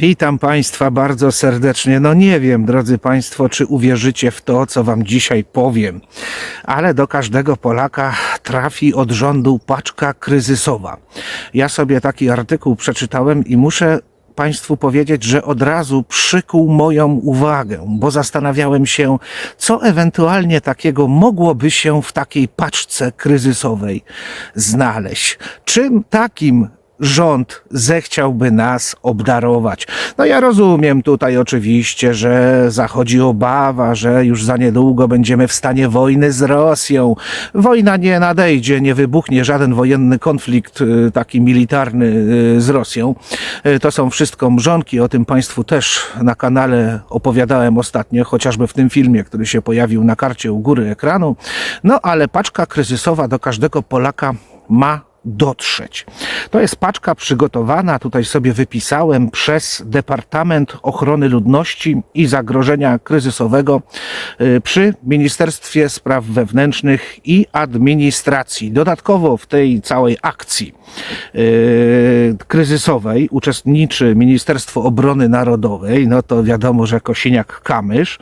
Witam Państwa bardzo serdecznie. No nie wiem, drodzy Państwo, czy uwierzycie w to, co Wam dzisiaj powiem, ale do każdego Polaka trafi od rządu paczka kryzysowa. Ja sobie taki artykuł przeczytałem i muszę Państwu powiedzieć, że od razu przykuł moją uwagę, bo zastanawiałem się, co ewentualnie takiego mogłoby się w takiej paczce kryzysowej znaleźć. Czym takim rząd zechciałby nas obdarować. No ja rozumiem tutaj oczywiście, że zachodzi obawa, że już za niedługo będziemy w stanie wojny z Rosją. Wojna nie nadejdzie, nie wybuchnie żaden wojenny konflikt y, taki militarny y, z Rosją. Y, To są wszystko mrzonki, o tym Państwu też na kanale opowiadałem ostatnio, chociażby w tym filmie, który się pojawił na karcie u góry ekranu. No ale paczka kryzysowa do każdego Polaka ma dotrzeć. To jest paczka przygotowana, tutaj sobie wypisałem, przez Departament Ochrony Ludności i Zagrożenia Kryzysowego y, przy Ministerstwie Spraw Wewnętrznych i Administracji. Dodatkowo w tej całej akcji y, kryzysowej uczestniczy Ministerstwo Obrony Narodowej, no to wiadomo, że Kosiniak-Kamysz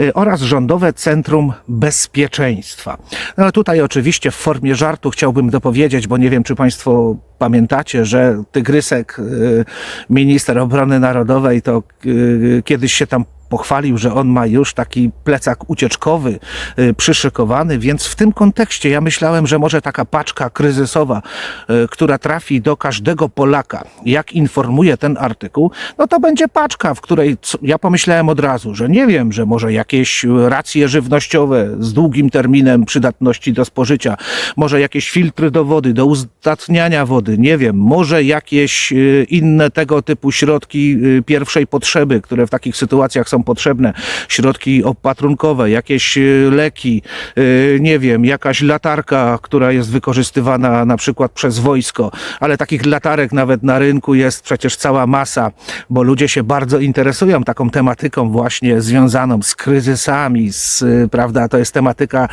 y, oraz Rządowe Centrum Bezpieczeństwa. No tutaj oczywiście w formie żartu chciałbym dopowiedzieć, bo nie wiem, czy Państwo pamiętacie, że Tygrysek, y, minister obrony narodowej, to y, kiedyś się tam pochwalił, że on ma już taki plecak ucieczkowy y, przyszykowany, więc w tym kontekście ja myślałem, że może taka paczka kryzysowa, y, która trafi do każdego Polaka, jak informuje ten artykuł, no to będzie paczka, w której ja pomyślałem od razu, że nie wiem, że może jakieś racje żywnościowe z długim terminem przydatności do spożycia, może jakieś filtry do wody, do uzdatniania wody, nie wiem, może jakieś y, inne tego typu środki y, pierwszej potrzeby, które w takich sytuacjach są potrzebne, środki opatrunkowe, jakieś y, leki, y, nie wiem, jakaś latarka, która jest wykorzystywana na przykład przez wojsko, ale takich latarek nawet na rynku jest przecież cała masa, bo ludzie się bardzo interesują taką tematyką właśnie związaną z kryzysami, z, y, prawda, to jest tematyka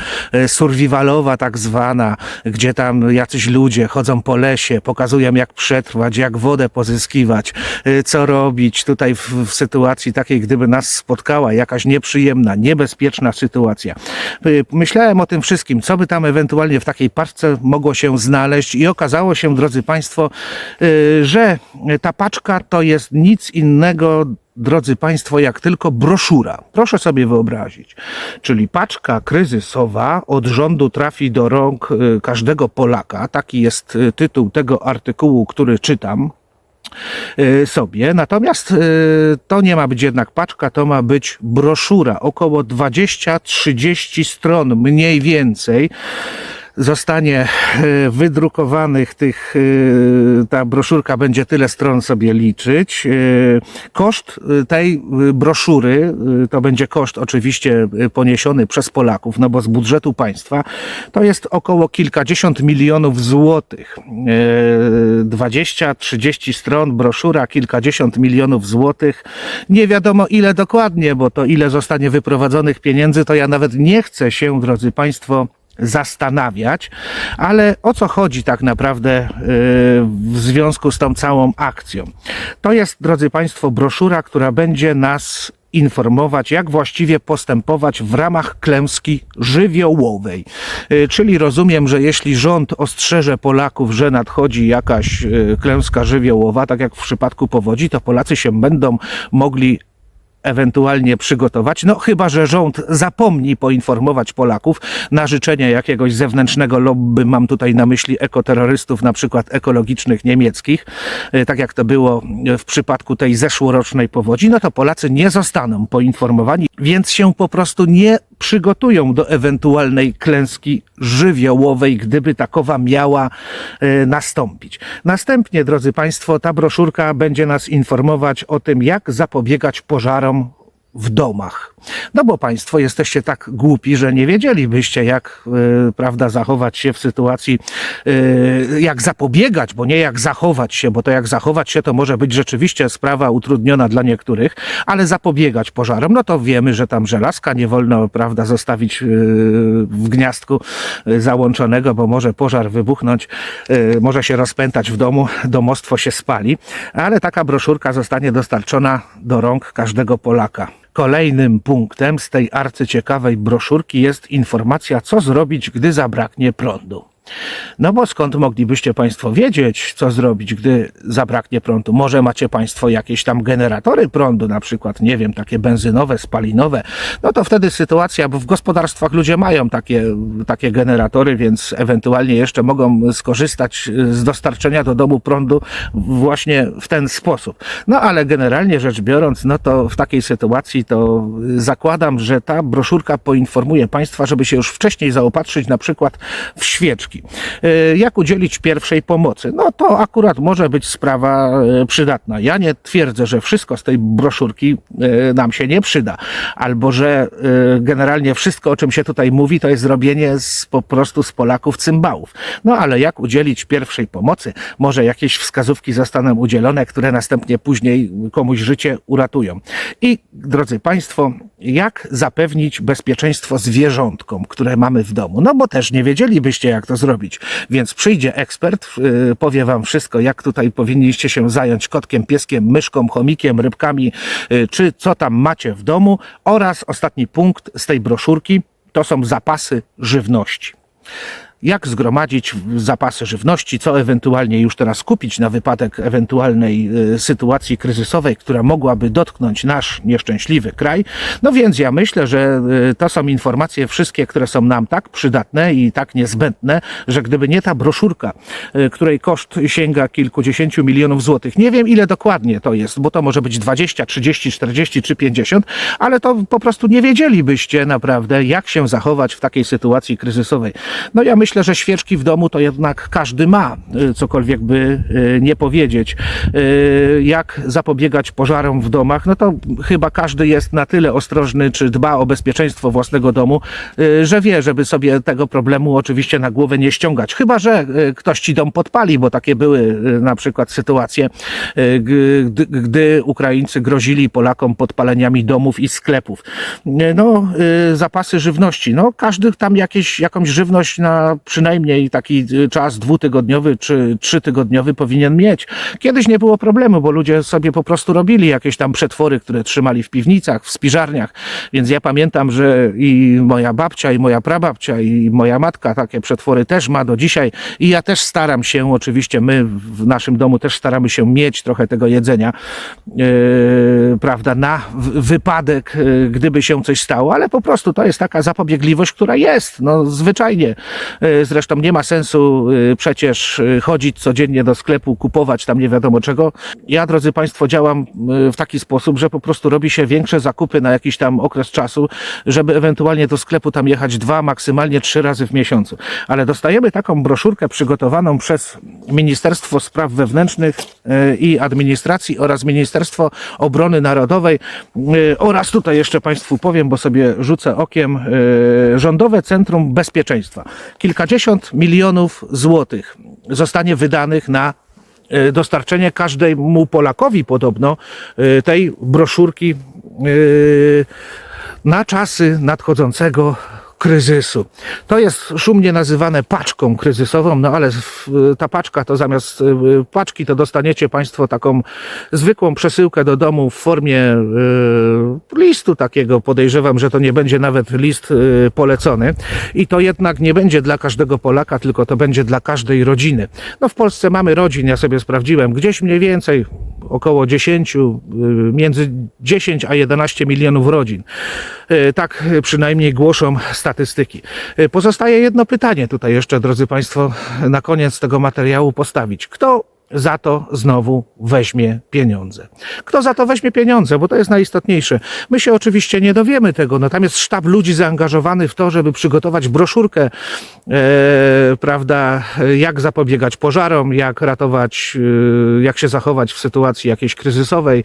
survivalowa tak zwana, gdzie tam jacyś ludzie chodzą po lesie, pokazują jak przetrwać, jak wodę pozyskiwać, co robić. Tutaj w, w sytuacji takiej, gdyby nas spotkała jakaś nieprzyjemna, niebezpieczna sytuacja. Y, Myślałem o tym wszystkim, co by tam ewentualnie w takiej paczce mogło się znaleźć i okazało się, drodzy Państwo, y, że ta paczka to jest nic innego drodzy Państwo, jak tylko broszura. Proszę sobie wyobrazić. Czyli paczka kryzysowa od rządu trafi do rąk y, każdego Polaka. Taki jest tytuł tego artykułu, który czytam sobie. Natomiast y, to nie ma być jednak paczka, to ma być broszura. Około 20-30 stron mniej więcej zostanie e, wydrukowanych tych, e, ta broszurka będzie tyle stron sobie liczyć. E, Koszt tej broszury, to będzie koszt oczywiście poniesiony przez Polaków, no bo z budżetu państwa, to jest około kilkadziesiąt milionów złotych. E, 20-30 stron broszura, kilkadziesiąt milionów złotych. Nie wiadomo ile dokładnie, bo to ile zostanie wyprowadzonych pieniędzy, to ja nawet nie chcę się, drodzy Państwo, zastanawiać, ale o co chodzi tak naprawdę yy, w związku z tą całą akcją? To jest, drodzy Państwo, broszura, która będzie nas informować, jak właściwie postępować w ramach klęski żywiołowej. Yy, Czyli rozumiem, że jeśli rząd ostrzeże Polaków, że nadchodzi jakaś yy, klęska żywiołowa, tak jak w przypadku powodzi, to Polacy się będą mogli ewentualnie przygotować, no chyba, że rząd zapomni poinformować Polaków na życzenie jakiegoś zewnętrznego lobby, mam tutaj na myśli ekoterrorystów, na przykład ekologicznych niemieckich, e, tak jak to było w przypadku tej zeszłorocznej powodzi, no to Polacy nie zostaną poinformowani, więc się po prostu nie przygotują do ewentualnej klęski żywiołowej, gdyby takowa miała e, nastąpić. Następnie, drodzy Państwo, ta broszurka będzie nas informować o tym, jak zapobiegać pożarom w domach. No bo Państwo jesteście tak głupi, że nie wiedzielibyście, jak e, prawda, zachować się w sytuacji, e, jak zapobiegać, bo nie jak zachować się, bo to jak zachować się to może być rzeczywiście sprawa utrudniona dla niektórych, ale zapobiegać pożarom, no to wiemy, że tam żelazka nie wolno, prawda, zostawić e, w gniazdku e, załączonego, bo może pożar wybuchnąć, e, może się rozpętać w domu, domostwo się spali, ale taka broszurka zostanie dostarczona do rąk każdego Polaka. Kolejnym punktem z tej arcyciekawej broszurki jest informacja, co zrobić, gdy zabraknie prądu. No bo skąd moglibyście Państwo wiedzieć, co zrobić, gdy zabraknie prądu? Może macie Państwo jakieś tam generatory prądu, na przykład, nie wiem, takie benzynowe, spalinowe. No to wtedy sytuacja, bo w gospodarstwach ludzie mają takie, takie generatory, więc ewentualnie jeszcze mogą skorzystać z dostarczenia do domu prądu właśnie w ten sposób. No ale generalnie rzecz biorąc, no to w takiej sytuacji to zakładam, że ta broszurka poinformuje Państwa, żeby się już wcześniej zaopatrzyć na przykład w świeczki. E, Jak udzielić pierwszej pomocy? No to akurat może być sprawa e, przydatna. Ja nie twierdzę, że wszystko z tej broszurki e, nam się nie przyda, albo że generalnie wszystko, o czym się tutaj mówi, to jest zrobienie z, po prostu z Polaków cymbałów. No ale jak udzielić pierwszej pomocy? Może jakieś wskazówki zostaną udzielone, które następnie później komuś życie uratują. I drodzy Państwo, jak zapewnić bezpieczeństwo zwierzątkom, które mamy w domu? No bo też nie wiedzielibyście, jak to zrobić. Więc przyjdzie ekspert, yy, powie Wam wszystko, jak tutaj powinniście się zająć kotkiem, pieskiem, myszką, chomikiem, rybkami, yy, czy co tam macie w domu. Oraz ostatni punkt z tej broszurki to są zapasy żywności jak zgromadzić zapasy żywności, co ewentualnie już teraz kupić na wypadek ewentualnej e, sytuacji kryzysowej, która mogłaby dotknąć nasz nieszczęśliwy kraj. No więc ja myślę, że e, to są informacje wszystkie, które są nam tak przydatne i tak niezbędne, że gdyby nie ta broszurka, e, której koszt sięga kilkudziesięciu milionów złotych, nie wiem ile dokładnie to jest, bo to może być 20, 30, 40 czy 50, ale to po prostu nie wiedzielibyście naprawdę, jak się zachować w takiej sytuacji kryzysowej. No ja myślę, że świeczki w domu to jednak każdy ma, y, cokolwiek by y, nie powiedzieć. Y, Jak zapobiegać pożarom w domach? No to chyba każdy jest na tyle ostrożny, czy dba o bezpieczeństwo własnego domu, że wie, żeby sobie tego problemu oczywiście na głowę nie ściągać. Chyba, że ktoś ci dom podpali, bo takie były na przykład sytuacje, gdy, Ukraińcy grozili Polakom podpaleniami domów i sklepów. No, zapasy żywności. No, każdy tam jakieś, jakąś żywność na przynajmniej taki y, czas dwutygodniowy czy trzytygodniowy powinien mieć. Kiedyś nie było problemu, bo ludzie sobie po prostu robili jakieś tam przetwory, które trzymali w piwnicach, w spiżarniach. Więc ja pamiętam, że i moja babcia, i moja prababcia, i moja matka takie przetwory też ma do dzisiaj. I ja też staram się, oczywiście my w naszym domu też staramy się mieć trochę tego jedzenia, yy, prawda, na wypadek, yy, gdyby się coś stało, ale po prostu to jest taka zapobiegliwość, która jest, no zwyczajnie. Yy, Zresztą nie ma sensu yy, przecież yy, chodzić codziennie do sklepu, kupować tam nie wiadomo czego. Ja, drodzy Państwo, działam w taki sposób, że po prostu robi się większe zakupy na jakiś tam okres czasu, żeby ewentualnie do sklepu tam jechać dwa, maksymalnie trzy razy w miesiącu. Ale dostajemy taką broszurkę przygotowaną przez Ministerstwo Spraw Wewnętrznych i Administracji oraz Ministerstwo Obrony Narodowej oraz tutaj jeszcze Państwu powiem, bo sobie rzucę okiem, Rządowe Centrum Bezpieczeństwa. Kilkadziesiąt milionów złotych zostanie wydanych na y, dostarczenie każdemu Polakowi podobno y, tej broszurki y, na czasy nadchodzącego kryzysu. To jest szumnie nazywane paczką kryzysową, no ale ta paczka to zamiast y, paczki to dostaniecie Państwo taką zwykłą przesyłkę do domu w formie y, listu takiego. Podejrzewam, że to nie będzie nawet list y, polecony i to jednak nie będzie dla każdego Polaka, tylko to będzie dla każdej rodziny. No w Polsce mamy rodzin, ja sobie sprawdziłem, gdzieś mniej więcej około 10, y, między 10 a 11 milionów rodzin. Y, Tak przynajmniej głoszą statystyki. Y, Pozostaje jedno pytanie tutaj jeszcze, drodzy Państwo, na koniec tego materiału postawić. Kto za to znowu weźmie pieniądze. Kto za to weźmie pieniądze, bo to jest najistotniejsze. My się oczywiście nie dowiemy tego, no tam jest sztab ludzi zaangażowany w to, żeby przygotować broszurkę, e, prawda, jak zapobiegać pożarom, jak ratować, e, jak się zachować w sytuacji jakiejś kryzysowej,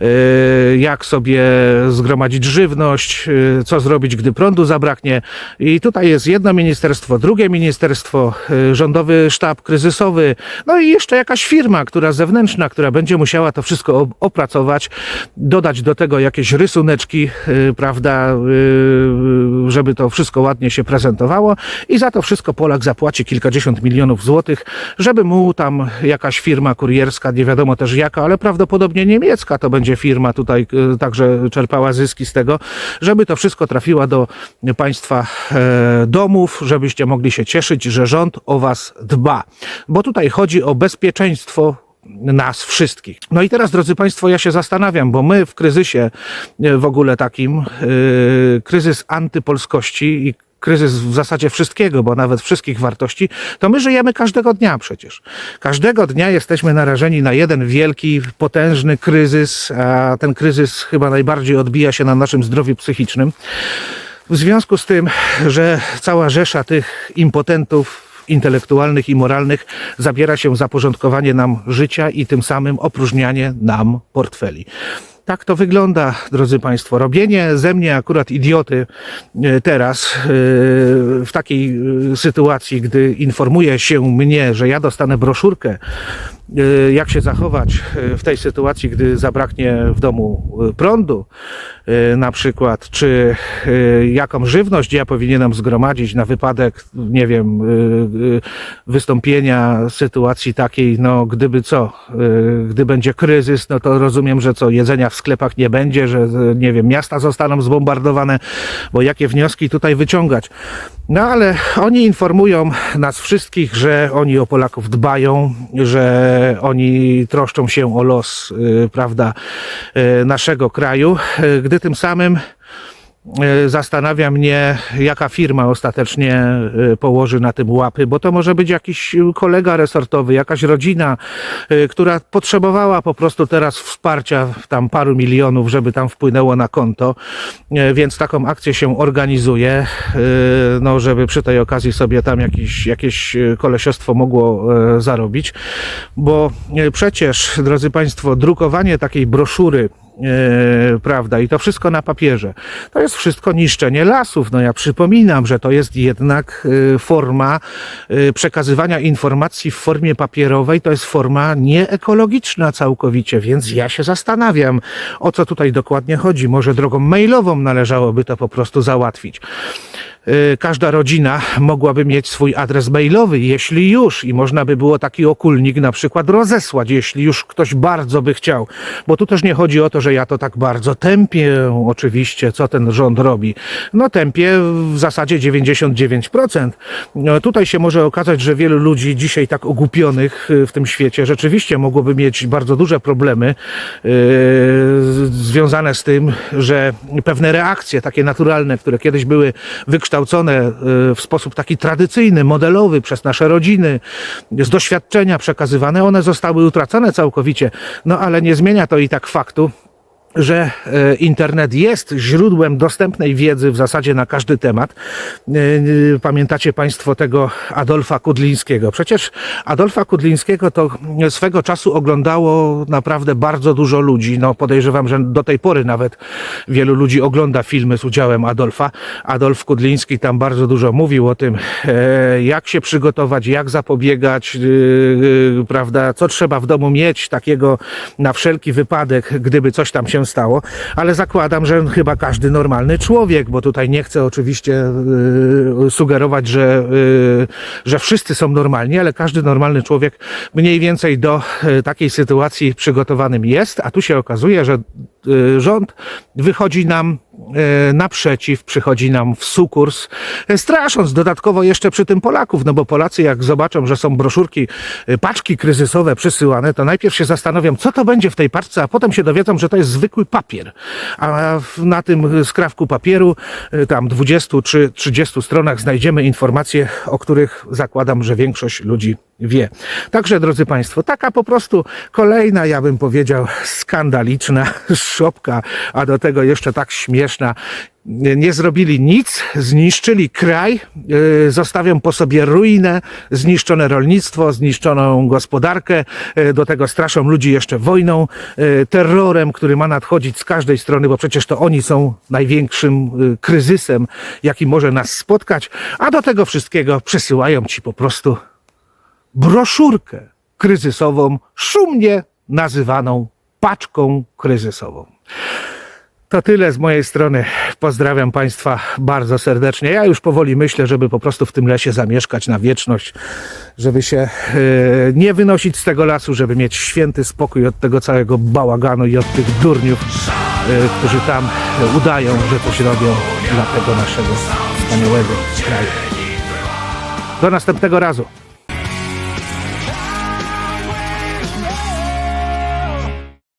e, jak sobie zgromadzić żywność, e, co zrobić, gdy prądu zabraknie. I tutaj jest jedno ministerstwo, drugie ministerstwo, e, rządowy sztab kryzysowy, no i jeszcze jakaś firma, która zewnętrzna, która będzie musiała to wszystko op- opracować, dodać do tego jakieś rysuneczki, y, prawda, y, żeby to wszystko ładnie się prezentowało i za to wszystko Polak zapłaci kilkadziesiąt milionów złotych, żeby mu tam jakaś firma kurierska, nie wiadomo też jaka, ale prawdopodobnie niemiecka to będzie firma tutaj y, także czerpała zyski z tego, żeby to wszystko trafiło do państwa e, domów, żebyście mogli się cieszyć, że rząd o was dba. Bo tutaj chodzi o bezpieczeństwo nas wszystkich. No i teraz, drodzy Państwo, ja się zastanawiam, bo my w kryzysie e, w ogóle takim, yy, kryzys antypolskości i kryzys w zasadzie wszystkiego, bo nawet wszystkich wartości, to my żyjemy każdego dnia przecież. Każdego dnia jesteśmy narażeni na jeden wielki, potężny kryzys, a ten kryzys chyba najbardziej odbija się na naszym zdrowiu psychicznym. W związku z tym, że cała rzesza tych impotentów intelektualnych i moralnych zabiera się za porządkowanie nam życia i tym samym opróżnianie nam portfeli. Tak to wygląda, drodzy Państwo. Robienie ze mnie akurat idioty e, teraz, e, w takiej e, sytuacji, gdy informuje się mnie, że ja dostanę broszurkę, jak się zachować e, w tej sytuacji, gdy zabraknie w domu e, prądu, e, na przykład, czy e, jaką żywność ja powinienem zgromadzić na wypadek, nie wiem, e, e, wystąpienia sytuacji takiej, no gdyby co, e, gdy będzie kryzys, no to rozumiem, że co, jedzenia w sklepach nie będzie, że e, nie wiem, miasta zostaną zbombardowane, bo jakie wnioski tutaj wyciągać. No ale oni informują nas wszystkich, że oni o Polaków dbają, że oni troszczą się o los, y, prawda, y, naszego kraju, gdy tym samym zastanawia mnie, jaka firma ostatecznie y, położy na tym łapy, bo to może być jakiś kolega resortowy, jakaś rodzina, y, która potrzebowała po prostu teraz wsparcia tam paru milionów, żeby tam wpłynęło na konto, więc taką akcję się organizuje, no żeby przy tej okazji sobie tam jakiś, jakieś kolesiostwo mogło zarobić, bo przecież, drodzy Państwo, drukowanie takiej broszury e, prawda, i to wszystko na papierze. To jest wszystko niszczenie lasów. No ja przypominam, że to jest jednak e, forma e, przekazywania informacji w formie papierowej, to jest forma nieekologiczna całkowicie, więc ja się zastanawiam, o co tutaj dokładnie chodzi. Może drogą mailową należałoby to po prostu załatwić każda rodzina mogłaby mieć swój adres mailowy, jeśli już, i można by było taki okulnik na przykład rozesłać, jeśli już ktoś bardzo by chciał. Bo tu też nie chodzi o to, że ja to tak bardzo tępię, oczywiście, co ten rząd robi. No tępię w zasadzie 99%. No, tutaj się może okazać, że wielu ludzi dzisiaj tak ogłupionych y, w tym świecie rzeczywiście mogłoby mieć bardzo duże problemy yy, związane z tym, że pewne reakcje takie naturalne, które kiedyś były wykształcone y, w sposób taki tradycyjny, modelowy przez nasze rodziny, z doświadczenia przekazywane, one zostały utracone całkowicie. No ale nie zmienia to i tak faktu, że e, internet jest źródłem dostępnej wiedzy w zasadzie na każdy temat. E, e, Pamiętacie Państwo tego Adolfa Kudlińskiego? Przecież Adolfa Kudlińskiego to swego czasu oglądało naprawdę bardzo dużo ludzi. No podejrzewam, że do tej pory nawet wielu ludzi ogląda filmy z udziałem Adolfa. Adolf Kudliński tam bardzo dużo mówił o tym, jak się przygotować, jak zapobiegać, prawda, co trzeba w domu mieć takiego na wszelki wypadek, gdyby coś tam się stało, ale zakładam, że chyba każdy normalny człowiek, bo tutaj nie chcę oczywiście y, sugerować, że, y, że wszyscy są normalni, ale każdy normalny człowiek mniej więcej do y, takiej sytuacji przygotowanym jest, a tu się okazuje, że rząd wychodzi nam e, naprzeciw, przychodzi nam w sukurs, e, strasząc dodatkowo jeszcze przy tym Polaków, no bo Polacy jak zobaczą, że są broszurki, paczki kryzysowe przysyłane, to najpierw się zastanowią, co to będzie w tej paczce, a potem się dowiedzą, że to jest zwykły papier. A na tym skrawku papieru, tam 20 czy 30 stronach znajdziemy informacje, o których zakładam, że większość ludzi wie. Także, drodzy Państwo, taka po prostu kolejna, ja bym powiedział, skandaliczna szopka, a do tego jeszcze tak śmieszna. Nie zrobili nic, zniszczyli kraj, yy, zostawią po sobie ruinę, zniszczone rolnictwo, zniszczoną gospodarkę, yy, do tego straszą ludzi jeszcze wojną, yy, terrorem, który ma nadchodzić z każdej strony, bo przecież to oni są największym kryzysem, jaki może nas spotkać, a do tego wszystkiego przesyłają ci po prostu broszurkę kryzysową, szumnie nazywaną paczką kryzysową. To tyle z mojej strony. Pozdrawiam Państwa bardzo serdecznie. Ja już powoli myślę, żeby po prostu w tym lesie zamieszkać na wieczność, żeby się e, nie wynosić z tego lasu, żeby mieć święty spokój od tego całego bałaganu i od tych durniów, e, którzy tam udają, że coś robią dla tego naszego wspaniałego kraju. Do następnego razu.